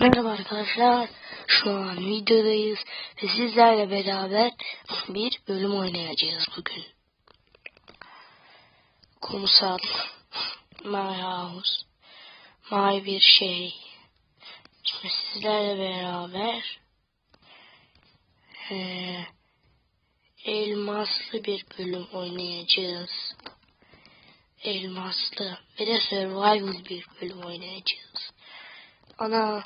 Merhaba arkadaşlar. Şu an videodayız ve sizlerle beraber bir bölüm oynayacağız bugün. Kumsal, My House, My bir şey. Şimdi sizlerle beraber eee, elmaslı bir bölüm oynayacağız. Elmaslı ve de survival bir bölüm oynayacağız. Ana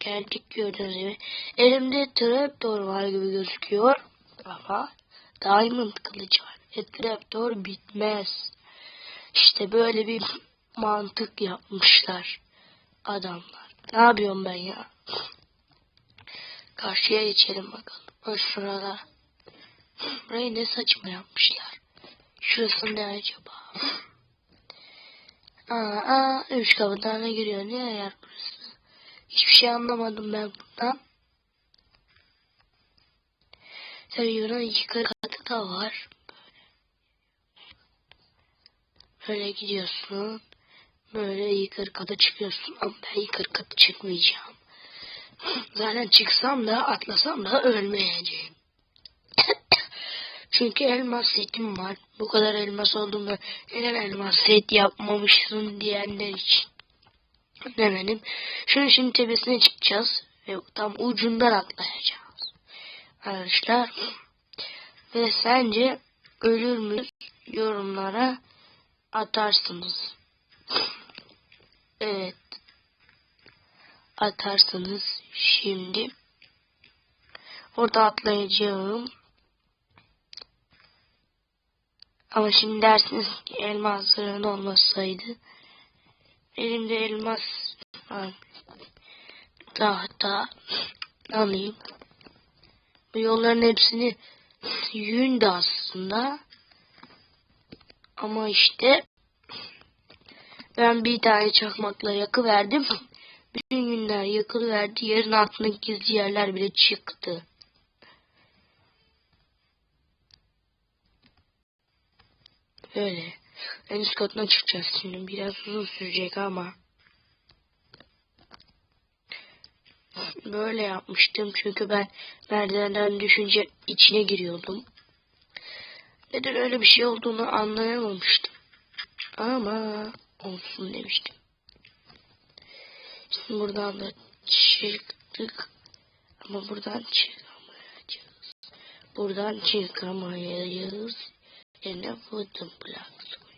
geldik gördüğünüz gibi. Elimde trapdoor var gibi gözüküyor. Ama diamond kılıcı var. E trapdoor bitmez. İşte böyle bir mantık yapmışlar adamlar. Ne yapıyorum ben ya? Karşıya geçelim bakalım. O şurada. Burayı ne saçma yapmışlar. Şurası ne acaba? Aa, aa üç kapıdan ne giriyor? Ne ayar burası? Hiçbir şey anlamadım ben bundan. Tabii bunun yukarı katı da var. Böyle gidiyorsun. Böyle yukarı kata çıkıyorsun. Ama ben yukarı kata çıkmayacağım. Zaten çıksam da atlasam da ölmeyeceğim. Çünkü elmas setim var. Bu kadar elmas olduğunda neden elmas set yapmamışsın diyenler için demedim. Şunun şimdi tepesine çıkacağız. Ve tam ucundan atlayacağız. Arkadaşlar. Ve sence ölür müyüz? Yorumlara atarsınız. Evet. Atarsınız. Şimdi orada atlayacağım. Ama şimdi dersiniz ki elmasların olmasaydı Elimde elmas. Tahta alayım. Bu yolların hepsini yündü aslında. Ama işte ben bir tane çakmakla yakıverdim. Bütün günler yakılıverdi. Yerin altındaki gizli yerler bile çıktı. Öyle. En üst katına çıkacağız şimdi. Biraz uzun sürecek ama. Böyle yapmıştım çünkü ben merdivenden düşünce içine giriyordum. Neden öyle bir şey olduğunu anlayamamıştım. Ama olsun demiştim. Şimdi buradan da çıktık. Ama buradan çıkamayacağız. Buradan çıkamayacağız. Yine blocks koyacağız.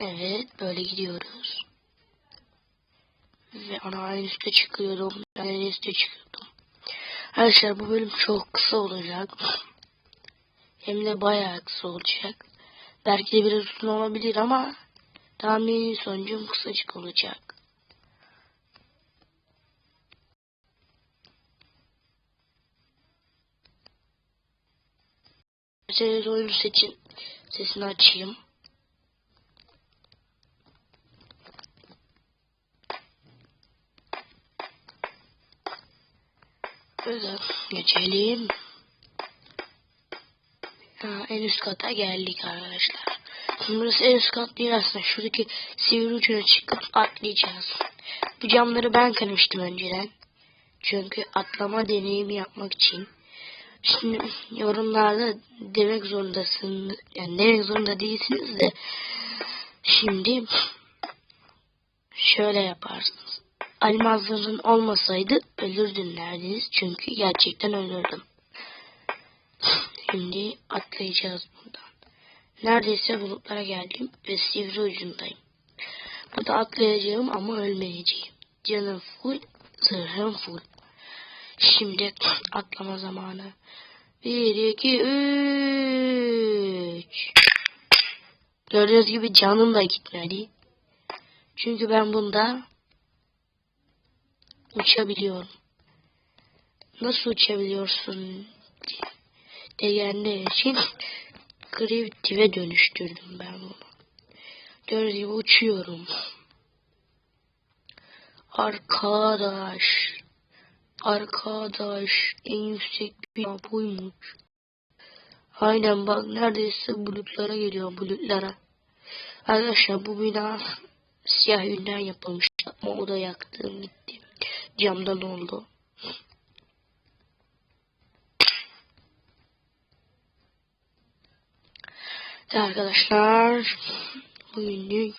Evet böyle gidiyoruz. Ve ana en üstte çıkıyordum. Ben en üstte çıkıyordum. Arkadaşlar bu bölüm çok kısa olacak. Hem de bayağı kısa olacak. Belki de biraz uzun olabilir ama tahmini sonucum kısacık olacak. Series oyunu seçin. Sesini açayım. Böyle geçelim. Ha, en üst kata geldik arkadaşlar. Burası en üst kat değil aslında. Şuradaki sivri ucuna çıkıp atlayacağız. Bu camları ben kırmıştım önceden. Çünkü atlama deneyimi yapmak için. Şimdi yorumlarda demek zorundasın. Yani demek zorunda değilsiniz de. Şimdi şöyle yaparsınız. Almazların olmasaydı ölürdün derdiniz. Çünkü gerçekten ölürdüm. Şimdi atlayacağız buradan. Neredeyse bulutlara geldim ve sivri ucundayım. Burada atlayacağım ama ölmeyeceğim. Canım full, zırhım full. Şimdi atlama zamanı. 1, 2, 3. Gördüğünüz gibi canım da gitmedi. Çünkü ben bunda uçabiliyorum. Nasıl uçabiliyorsun diyenler için Creative'e dönüştürdüm ben bunu. Gördüğünüz gibi uçuyorum. Arkadaş. Arkadaş en yüksek bina buymuş. Aynen bak neredeyse bulutlara geliyor bulutlara. Arkadaşlar bu bina siyah yünden yapılmış ama o da yaktığım gitti. Camdan oldu. Arkadaşlar bugünlük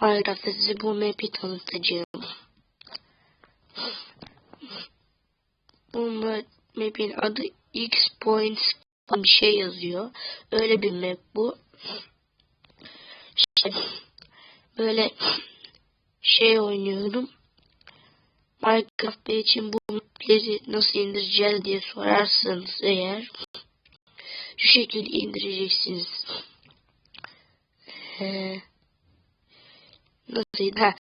Minecraft'ta size bu map'i tanıtacağım. Bu map'in adı X Points bir şey yazıyor. Öyle bir map bu. İşte böyle şey oynuyorum. Minecraft için bu mapleri nasıl indireceğiz diye sorarsanız eğer şu şekilde indireceksiniz. Ee, nasıl? Ha,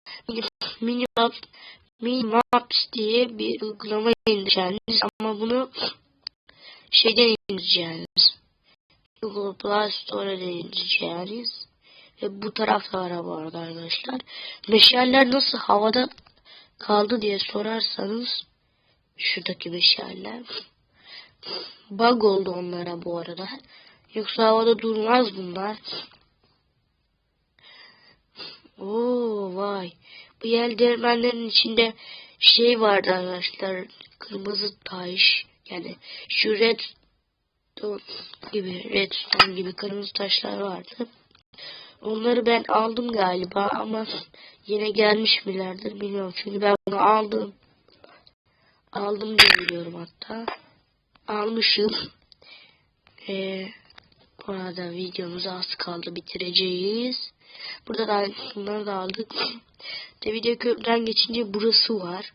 Minimap Minimaps diye bir uygulama indireceğiniz ama bunu şeyden indireceğiniz. Google Play Store'da indireceğiniz. Ve bu tarafta var bu arada arkadaşlar. Meşaller nasıl havada kaldı diye sorarsanız şuradaki meşaller bug oldu onlara bu arada. Yoksa havada durmaz bunlar. Oo vay. Bu yel değirmenlerin içinde şey vardı arkadaşlar. Kırmızı taş. Yani şu redstone gibi redstone gibi kırmızı taşlar vardı. Onları ben aldım galiba ama yine gelmiş milerdir bilmiyorum. Çünkü ben bunu aldım. Aldım diye biliyorum hatta. Almışım. Ee, bu arada videomuzu az kaldı bitireceğiz. Burada da bunları da aldık. De video köprüden geçince burası var.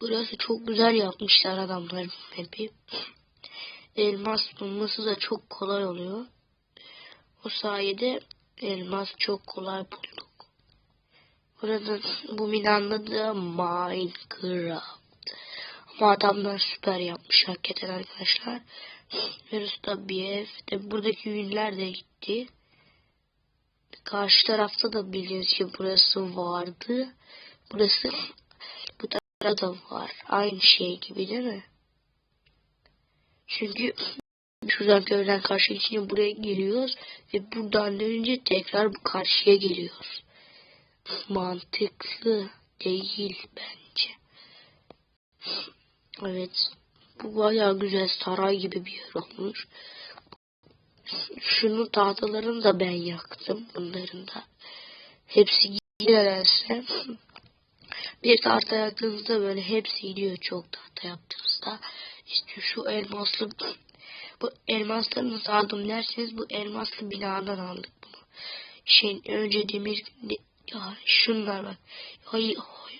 Burası çok güzel yapmışlar adamlar map'i. Elmas bulması da çok kolay oluyor. O sayede elmas çok kolay bulduk. Burada bu binanın da Minecraft. Ama adamlar süper yapmış hakikaten arkadaşlar. Virüs'ta bir ev. De buradaki ünler de gitti. Karşı tarafta da bildiğiniz gibi burası vardı. Burası bu tarafta da var. Aynı şey gibi değil mi? Çünkü şuradan köyden karşı içine buraya geliyoruz ve buradan dönünce tekrar bu karşıya geliyoruz. Mantıklı değil bence. Evet. Bu bayağı güzel saray gibi bir yer olmuş. Şunun tahtalarını da ben yaktım. Bunların da. Hepsi nedense. Bir tahta yaktığınızda böyle hepsi gidiyor çok tahta yaptığınızda. İşte şu elmaslı bu elmasları nasıl aldım derseniz bu elmaslı binadan aldık bunu. Şeyin önce demir ya şunlar bak. Ay, ay.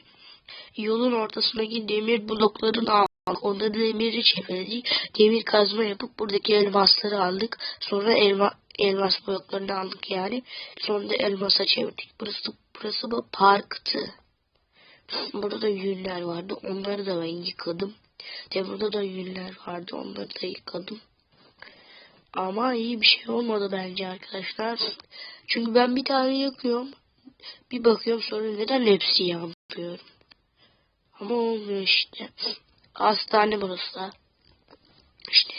Yolun ortasındaki demir bloklarını aldık. Onda demiri çevirdik. Demir kazma yapıp buradaki elmasları aldık. Sonra elma, elmas bloklarını aldık yani. Sonra da elmasa çevirdik. Burası, burası bu parktı. Burada da yünler vardı. Onları da ben yıkadım. De burada da yünler vardı. Onları da yıkadım. Ama iyi bir şey olmadı bence arkadaşlar. Çünkü ben bir tane yakıyorum. Bir bakıyorum sonra neden hepsi yanmıyor. Ama olmuyor işte. Hastane burası da. İşte.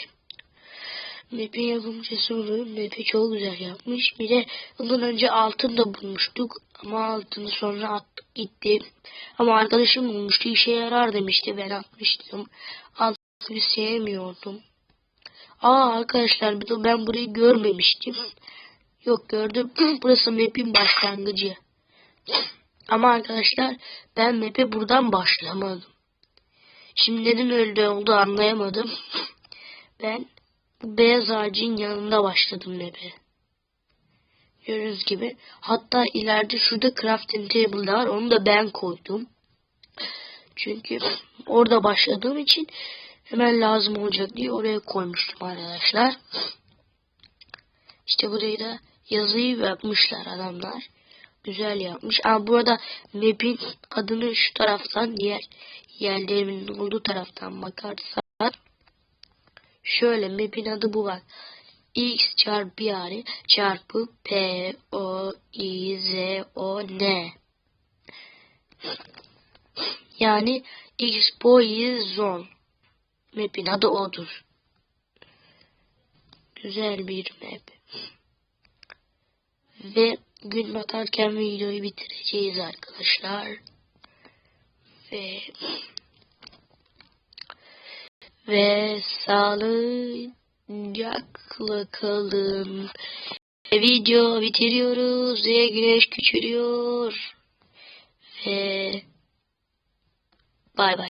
Map'in yapımcısı oluyor. Map'i çok güzel yapmış. Bir de ondan önce altın da bulmuştuk. Ama altını sonra attık gitti. Ama arkadaşım bulmuştu. işe yarar demişti. Ben atmıştım. Altını sevmiyordum. Aa arkadaşlar ben burayı görmemiştim. Yok gördüm. Burası map'in başlangıcı. Ama arkadaşlar ben map'e buradan başlamadım. Şimdi neden öyle oldu anlayamadım. Ben bu beyaz ağacın yanında başladım map'e. Gördüğünüz gibi. Hatta ileride şurada crafting table var. Onu da ben koydum. Çünkü orada başladığım için hemen lazım olacak diye oraya koymuştum arkadaşlar. İşte burayı da yazıyı yapmışlar adamlar. Güzel yapmış. Ama burada map'in adını şu taraftan diğer yerlerimin olduğu taraftan bakarsak şöyle map'in adı bu var. X çarpı yani çarpı P O I Z O N yani X boy zone map'in adı odur. Güzel bir map. Ve gün batarken videoyu bitireceğiz arkadaşlar. Ve ve sağlıcakla kalın. Video bitiriyoruz ve güneş küçülüyor. Ve bay bay.